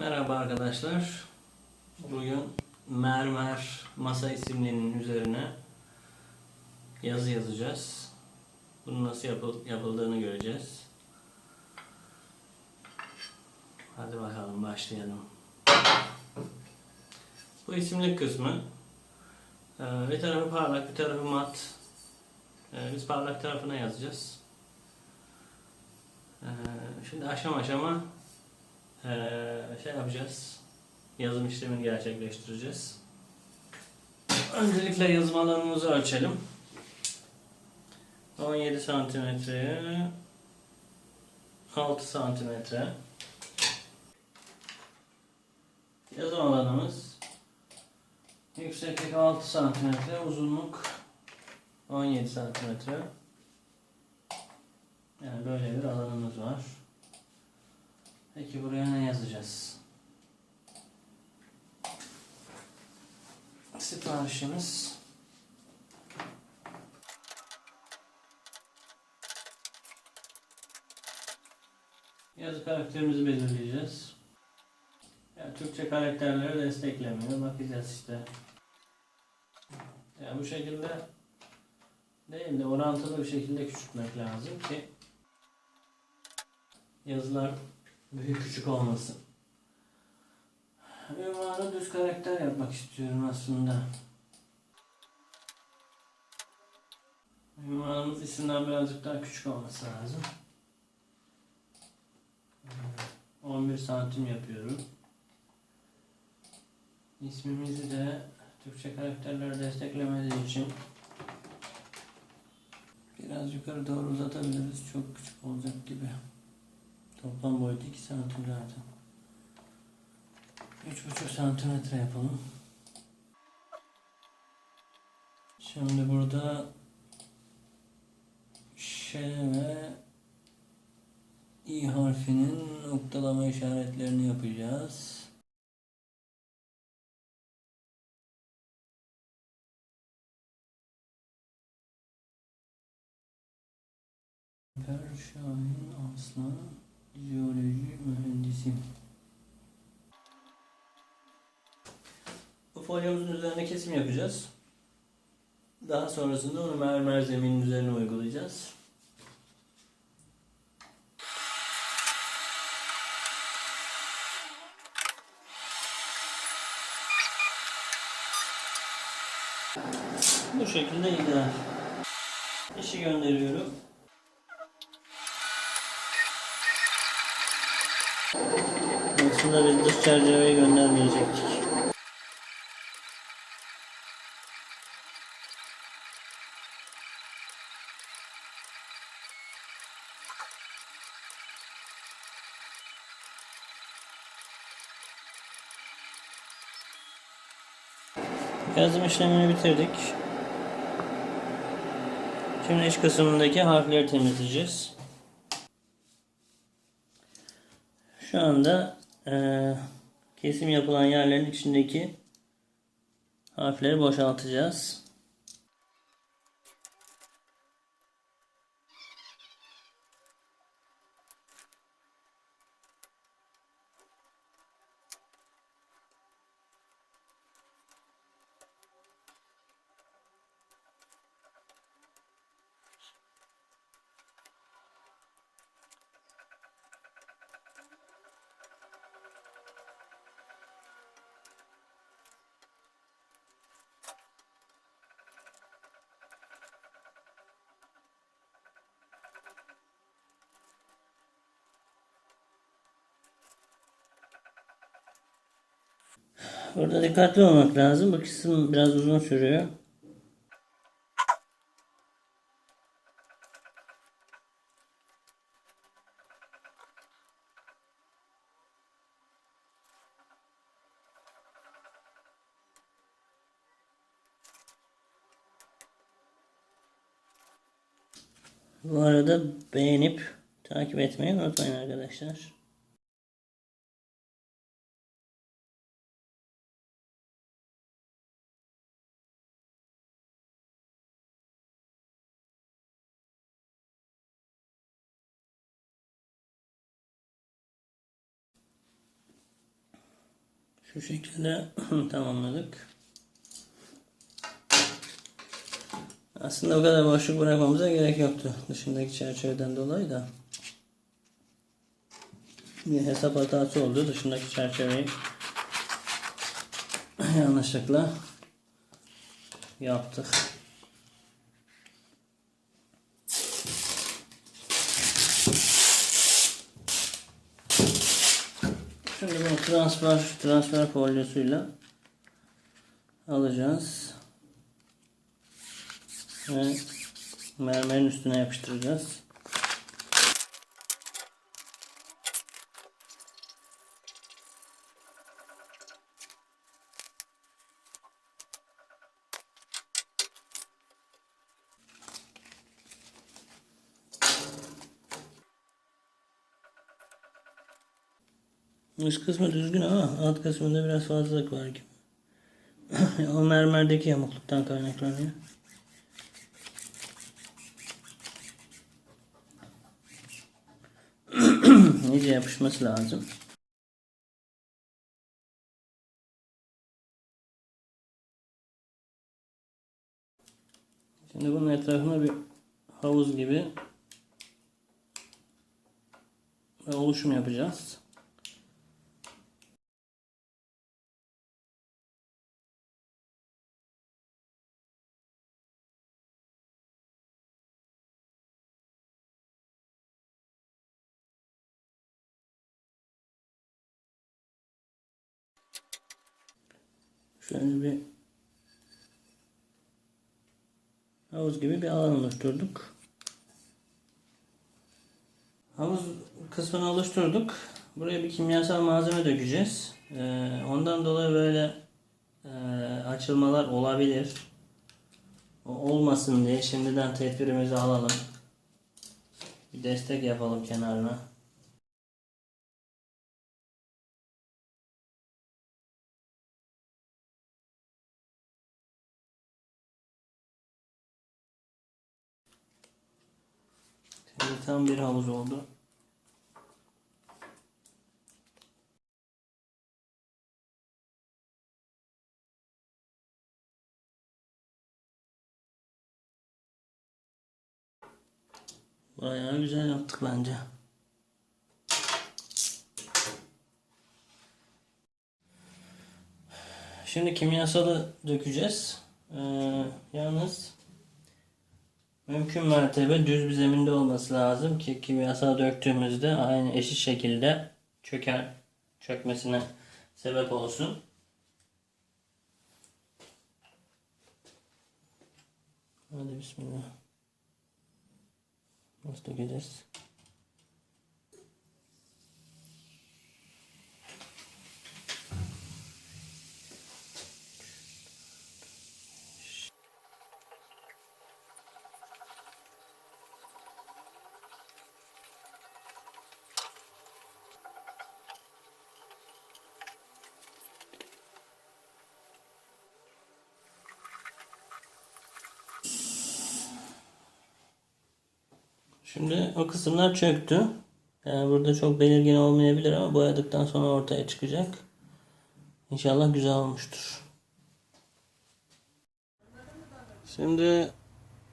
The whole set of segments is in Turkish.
Merhaba arkadaşlar. Bugün mermer masa isimlinin üzerine yazı yazacağız. Bunun nasıl yapıl- yapıldığını göreceğiz. Hadi bakalım başlayalım. Bu isimlik kısmı e, bir tarafı parlak bir tarafı mat. E, Biz parlak tarafına yazacağız. E, Şimdi aşama aşama şey yapacağız. Yazım işlemini gerçekleştireceğiz. Öncelikle yazım alanımızı ölçelim. 17 santimetreye 6 santimetre. Yazım alanımız yükseklik 6 santimetre, uzunluk 17 santimetre. Yani böyle bir alanımız var. Peki buraya ne yazacağız? Siparişimiz Yazı karakterimizi belirleyeceğiz. Yani Türkçe karakterleri desteklemiyor. Bakacağız işte. Yani bu şekilde değil de orantılı bir şekilde küçültmek lazım ki yazılar büyük küçük olmasın. Ünvanı düz karakter yapmak istiyorum aslında. Ünvanımız isimden birazcık daha küçük olması lazım. 11 santim yapıyorum. İsmimizi de Türkçe karakterleri desteklemediği için biraz yukarı doğru uzatabiliriz. Çok küçük olacak gibi. Toplam boyutu 2 santim zaten. 3,5 santimetre yapalım. Şimdi burada Ş ve İ harfinin noktalama işaretlerini yapacağız. Per Şahin Aslan Jeoloji mühendisi. Folyomuzun üzerine kesim yapacağız. Daha sonrasında onu mermer zeminin üzerine uygulayacağız. Bu şekilde ideal. İşi gönderiyorum. Aslında biz dış çerçeveyi göndermeyecektik. Yazım işlemini bitirdik. Şimdi iç kısmındaki harfleri temizleyeceğiz. Şu anda eee, kesim yapılan yerlerin içindeki harfleri boşaltacağız. Burada dikkatli olmak lazım. Bu kısım biraz uzun sürüyor. Bu arada beğenip takip etmeyi unutmayın arkadaşlar. Şu şekilde tamamladık. Aslında o kadar boşluk bırakmamıza gerek yoktu. Dışındaki çerçeveden dolayı da. Bir hesap hatası oldu. Dışındaki çerçeveyi yanlışlıkla yaptık. Şimdi bunu transfer transfer folyosuyla alacağız. Ve mermerin üstüne yapıştıracağız. Üst kısmı düzgün ama alt kısmında biraz fazlalık var gibi. o mermerdeki yamukluktan kaynaklanıyor. İyice yapışması lazım. Şimdi bunun etrafına bir havuz gibi oluşum yapacağız. Şöyle bir havuz gibi bir alan oluşturduk. Havuz kısmını oluşturduk. Buraya bir kimyasal malzeme dökeceğiz. Ee, ondan dolayı böyle e, açılmalar olabilir. Olmasın diye şimdiden tedbirimizi alalım. Bir destek yapalım kenarına. Şimdi tam bir havuz oldu. Bayağı güzel yaptık bence. Şimdi kimyasalı dökeceğiz. Ee, yalnız Mümkün mertebe düz bir zeminde olması lazım ki kimyasal döktüğümüzde aynı eşit şekilde çöker çökmesine sebep olsun. Hadi bismillah. Nasıl dökeceğiz? Şimdi o kısımlar çöktü. Yani burada çok belirgin olmayabilir ama boyadıktan sonra ortaya çıkacak. İnşallah güzel olmuştur. Şimdi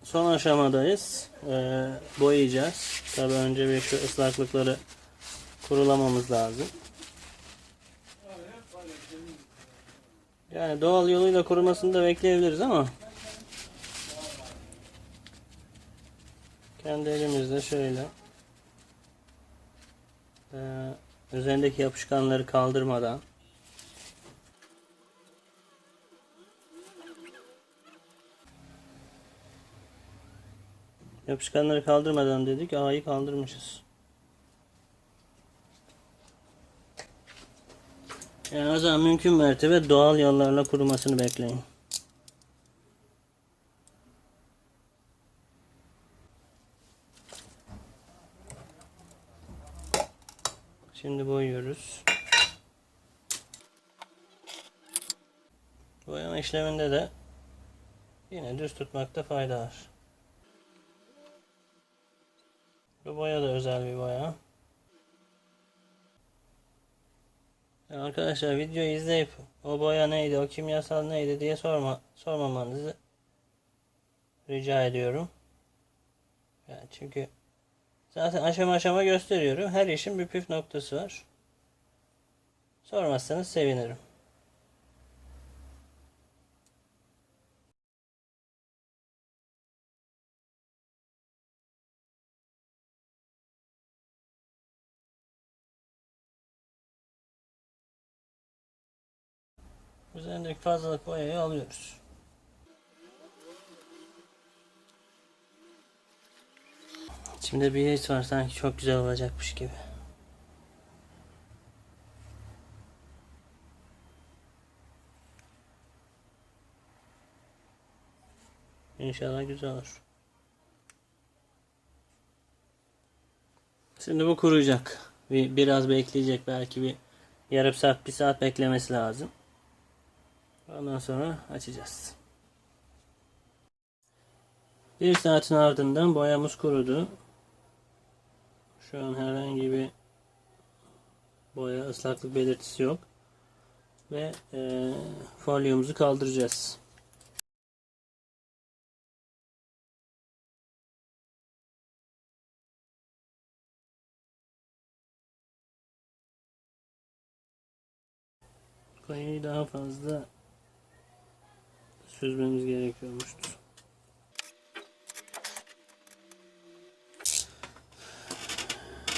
son aşamadayız. Ee, boyayacağız. Tabi önce bir şu ıslaklıkları kurulamamız lazım. Yani doğal yoluyla kurumasını da bekleyebiliriz ama kendi elimizde şöyle e, üzerindeki yapışkanları kaldırmadan yapışkanları kaldırmadan dedik A'yı kaldırmışız. Yani o zaman mümkün mertebe doğal yollarla kurumasını bekleyin. Şimdi boyuyoruz. Boyama işleminde de yine düz tutmakta fayda var. Bu boya da özel bir boya. Arkadaşlar videoyu izleyip o boya neydi, o kimyasal neydi diye sorma sormamanızı rica ediyorum. Yani çünkü zaten aşama aşama gösteriyorum. Her işin bir püf noktası var. Sormazsanız sevinirim. Üzerindeki fazlalık boyayı alıyoruz. Şimdi bir his var sanki çok güzel olacakmış gibi. İnşallah güzel olur. Şimdi bu kuruyacak. Bir, biraz bekleyecek belki bir yarım saat bir saat beklemesi lazım. Ondan sonra açacağız. Bir saatin ardından boyamız kurudu. Şu an herhangi bir boya ıslaklık belirtisi yok. Ve e, folyomuzu kaldıracağız. Boyayı daha fazla süzmemiz gerekiyormuştur.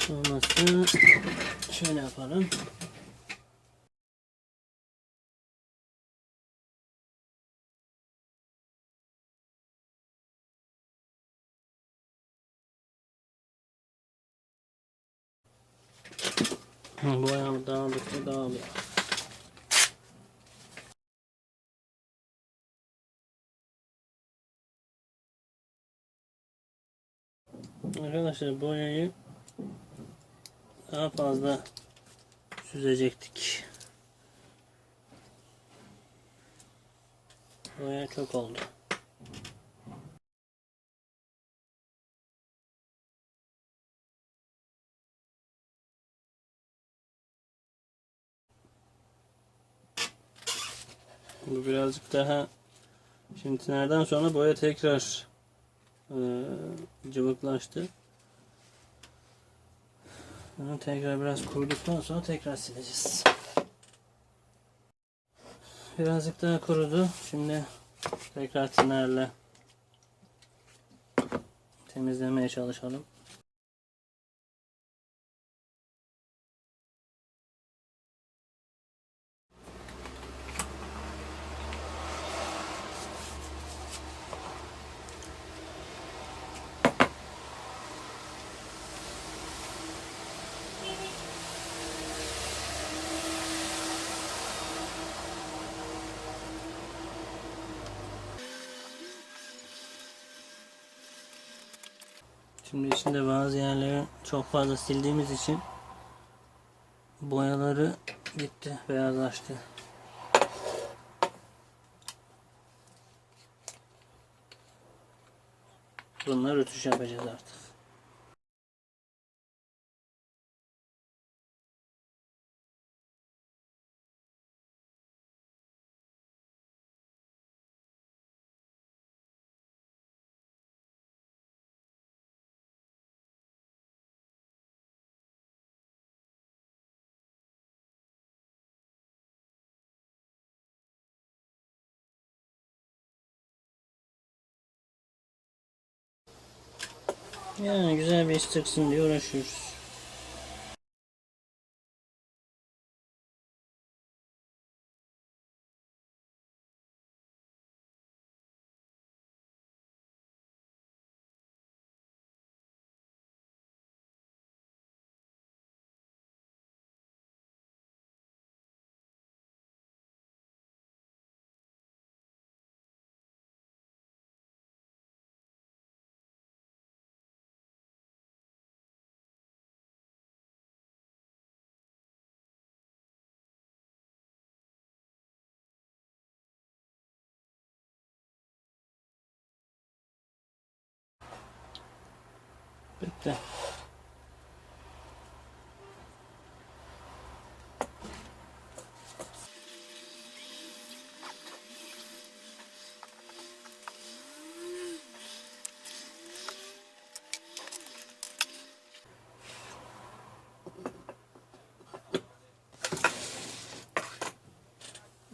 Olmazsa şöyle yapalım. Boyam dağıldıkça dağılıyor. Arkadaşlar boyayı daha fazla süzecektik. Boya çok oldu. Bu birazcık daha şimdi nereden sonra boya tekrar e, cıvıklaştı. Bunu tekrar biraz kuruduktan sonra tekrar sileceğiz. Birazcık daha kurudu. Şimdi tekrar tinerle temizlemeye çalışalım. Şimdi içinde bazı yerleri çok fazla sildiğimiz için boyaları gitti, beyazlaştı. Bunlar rötuş yapacağız artık. Yani güzel bir iş çıksın diye uğraşıyoruz. Bitti.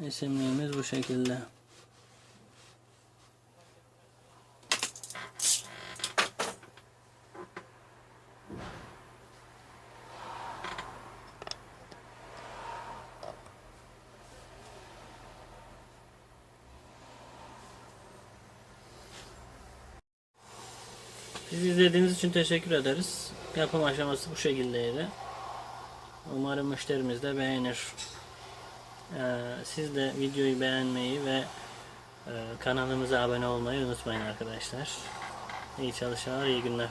Esimliğimiz bu şekilde. Bizi izlediğiniz için teşekkür ederiz. Yapım aşaması bu şekildeydi. Umarım müşterimiz de beğenir. Ee, siz de videoyu beğenmeyi ve e, kanalımıza abone olmayı unutmayın arkadaşlar. İyi çalışmalar, iyi günler.